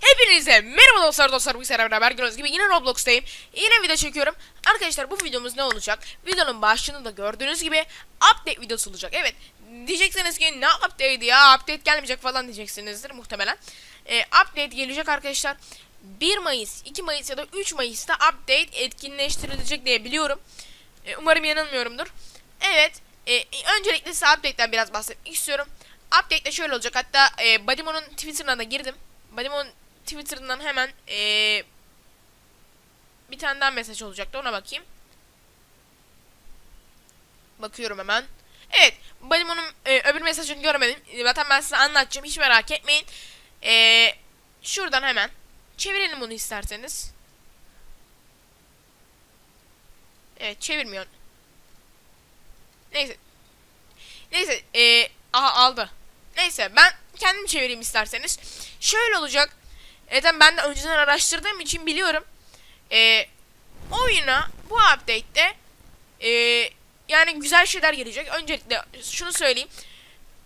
Hepinize merhaba dostlar dostlar bu sefer beraber gördüğünüz gibi yine Roblox'tayım. Yine video çekiyorum. Arkadaşlar bu videomuz ne olacak? Videonun başlığında da gördüğünüz gibi update videosu olacak. Evet diyeceksiniz ki ne update'i ya update gelmeyecek falan diyeceksinizdir muhtemelen. Ee, update gelecek arkadaşlar. 1 Mayıs, 2 Mayıs ya da 3 Mayıs'ta update etkinleştirilecek diye biliyorum. Ee, umarım yanılmıyorumdur. Evet e, öncelikle size update'den biraz bahsetmek istiyorum. Update de şöyle olacak. Hatta e, Badimo'nun Twitter'ına da girdim. Badimo'nun Twitter'ından hemen e, bir tane daha mesaj olacaktı. Ona bakayım. Bakıyorum hemen. Evet. Badimo'nun e, öbür mesajını görmedim. Zaten ben size anlatacağım. Hiç merak etmeyin. E, şuradan hemen çevirelim bunu isterseniz. Evet çevirmiyor. Neyse. Neyse. E, aha aldı. Neyse ben kendim çevireyim isterseniz. Şöyle olacak. Zaten ben de önceden araştırdığım için biliyorum. E, oyuna bu update'te e, yani güzel şeyler gelecek. Öncelikle şunu söyleyeyim.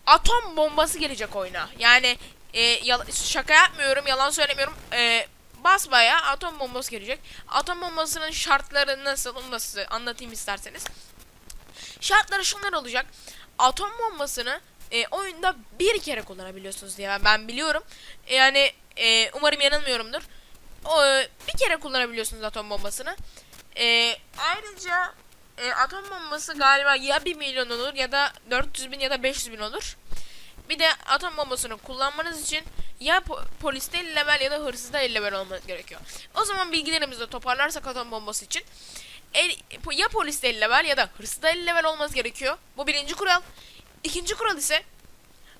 Atom bombası gelecek oyuna. Yani e, şaka yapmıyorum, yalan söylemiyorum. E, basbaya atom bombası gelecek. Atom bombasının şartları nasıl onu da size anlatayım isterseniz. Şartları şunlar olacak. Atom bombasını e, oyunda bir kere kullanabiliyorsunuz diye ben- ben biliyorum. E, yani e, umarım yanılmıyorumdur. O, bir kere kullanabiliyorsunuz atom bombasını. E, ayrıca e, atom bombası galiba ya 1 milyon olur ya da 400 bin ya da 500 bin olur. Bir de atom bombasını kullanmanız için ya po- poliste 50 level ya da hırsızda 50 level olmanız gerekiyor. O zaman bilgilerimizi de toparlarsak atom bombası için el, ya poliste 50 level ya da hırsızda 50 level olmanız gerekiyor. Bu birinci kural. İkinci kural ise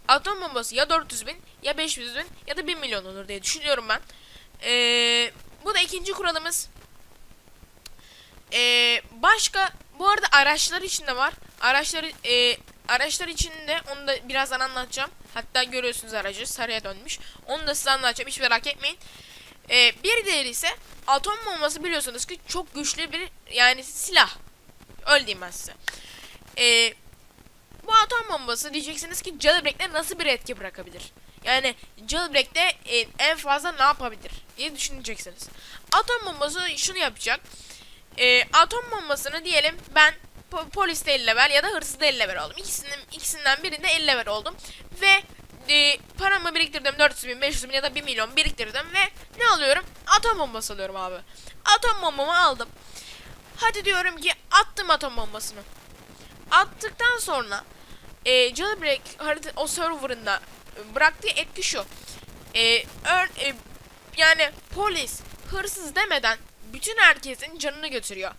atom bombası ya 400 bin ya 500 bin ya da 1 milyon olur diye düşünüyorum ben. Ee, bu da ikinci kuralımız. Ee, başka bu arada araçlar için de var. Araçları e, araçlar için de onu da birazdan anlatacağım. Hatta görüyorsunuz aracı sarıya dönmüş. Onu da size anlatacağım. Hiç merak etmeyin. Ee, bir diğeri ise atom bombası biliyorsunuz ki çok güçlü bir yani silah. Öyle ben size. Ee, bu atom bombası diyeceksiniz ki jailbreak'te nasıl bir etki bırakabilir? Yani jailbreak'te e, en fazla ne yapabilir diye düşüneceksiniz. Atom bombası şunu yapacak. E, atom bombasını diyelim ben po- poliste 50 level ya da hırsızda 50 level oldum. İkisinden, ikisinden birinde 50 level oldum. Ve e, paramı biriktirdim 400 bin, 500 bin ya da 1 milyon biriktirdim ve ne alıyorum? Atom bombası alıyorum abi. Atom bombamı aldım. Hadi diyorum ki attım atom bombasını. Attıktan sonra e, jailbreak harita o serverında e, bıraktığı etki şu. E, ör- e, yani polis hırsız demeden bütün herkesin canını götürüyor.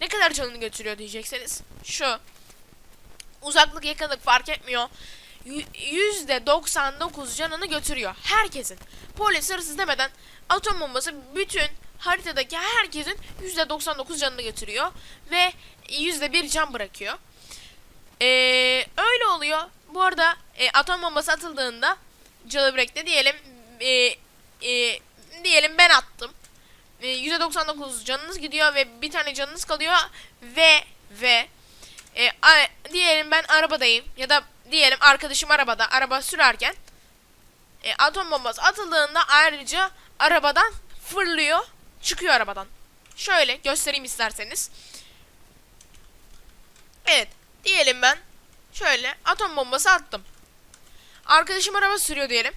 Ne kadar canını götürüyor diyecekseniz şu. Uzaklık yakınlık fark etmiyor. Yü- Yüzde 99 canını götürüyor. Herkesin. Polis hırsız demeden atom bombası bütün haritadaki herkesin yüzde 99 canını götürüyor. Ve yüzde bir can bırakıyor. Bu arada e, atom bombası atıldığında jailbreak'te diyelim e, e, diyelim ben attım. E, %99 canınız gidiyor ve bir tane canınız kalıyor ve ve e, a- diyelim ben arabadayım ya da diyelim arkadaşım arabada araba sürerken e, atom bombası atıldığında ayrıca arabadan fırlıyor çıkıyor arabadan. Şöyle göstereyim isterseniz. Evet diyelim ben şöyle atom bombası attım. Arkadaşım araba sürüyor diyelim.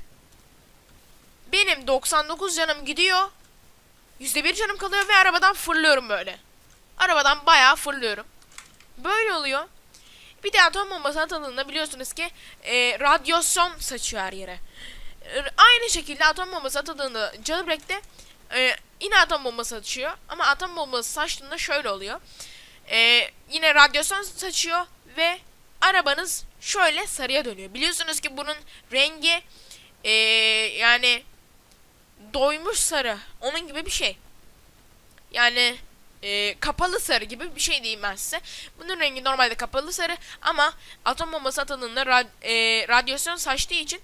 Benim 99 canım gidiyor. %1 canım kalıyor ve arabadan fırlıyorum böyle. Arabadan bayağı fırlıyorum. Böyle oluyor. Bir de atom bombası atıldığında biliyorsunuz ki e, radyasyon saçıyor her yere. E, aynı şekilde atom bombası atıldığında jailbreak'te e, yine atom bombası açıyor. Ama atom bombası saçtığında şöyle oluyor. E, yine radyasyon saçıyor ve arabanız şöyle sarıya dönüyor. Biliyorsunuz ki bunun rengi e, yani doymuş sarı. Onun gibi bir şey. Yani e, kapalı sarı gibi bir şey diyeyim ben size. Bunun rengi normalde kapalı sarı ama atom bombası atıldığında rad, e, radyasyon saçtığı için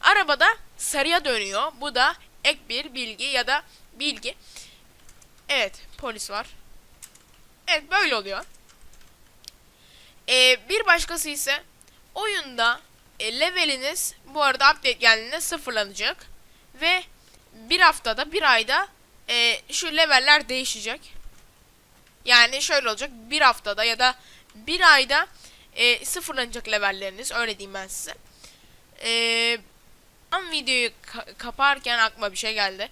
arabada sarıya dönüyor. Bu da ek bir bilgi ya da bilgi. Evet polis var. Evet böyle oluyor. E, başkası ise oyunda e, leveliniz bu arada update geldiğinde sıfırlanacak ve bir haftada bir ayda e, şu leveller değişecek. Yani şöyle olacak bir haftada ya da bir ayda e, sıfırlanacak levelleriniz öyle diyeyim ben size. E, videoyu ka- kaparken aklıma bir şey geldi.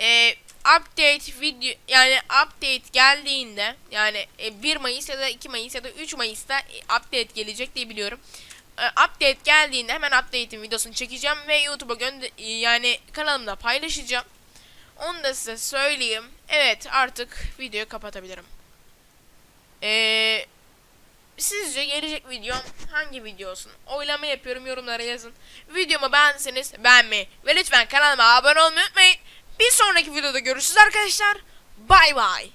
E, update video yani update geldiğinde yani e, 1 Mayıs ya da 2 Mayıs ya da 3 Mayıs'ta e, update gelecek diye biliyorum. E, update geldiğinde hemen update'in videosunu çekeceğim ve YouTube'a gönder e, yani kanalımda paylaşacağım. Onu da size söyleyeyim. Evet artık videoyu kapatabilirim. Eee Sizce gelecek videom hangi video olsun? Oylama yapıyorum yorumlara yazın. Videomu beğendiyseniz beğenmeyi ve lütfen kanalıma abone olmayı unutmayın. Bir sonraki videoda görüşürüz arkadaşlar. Bay bay.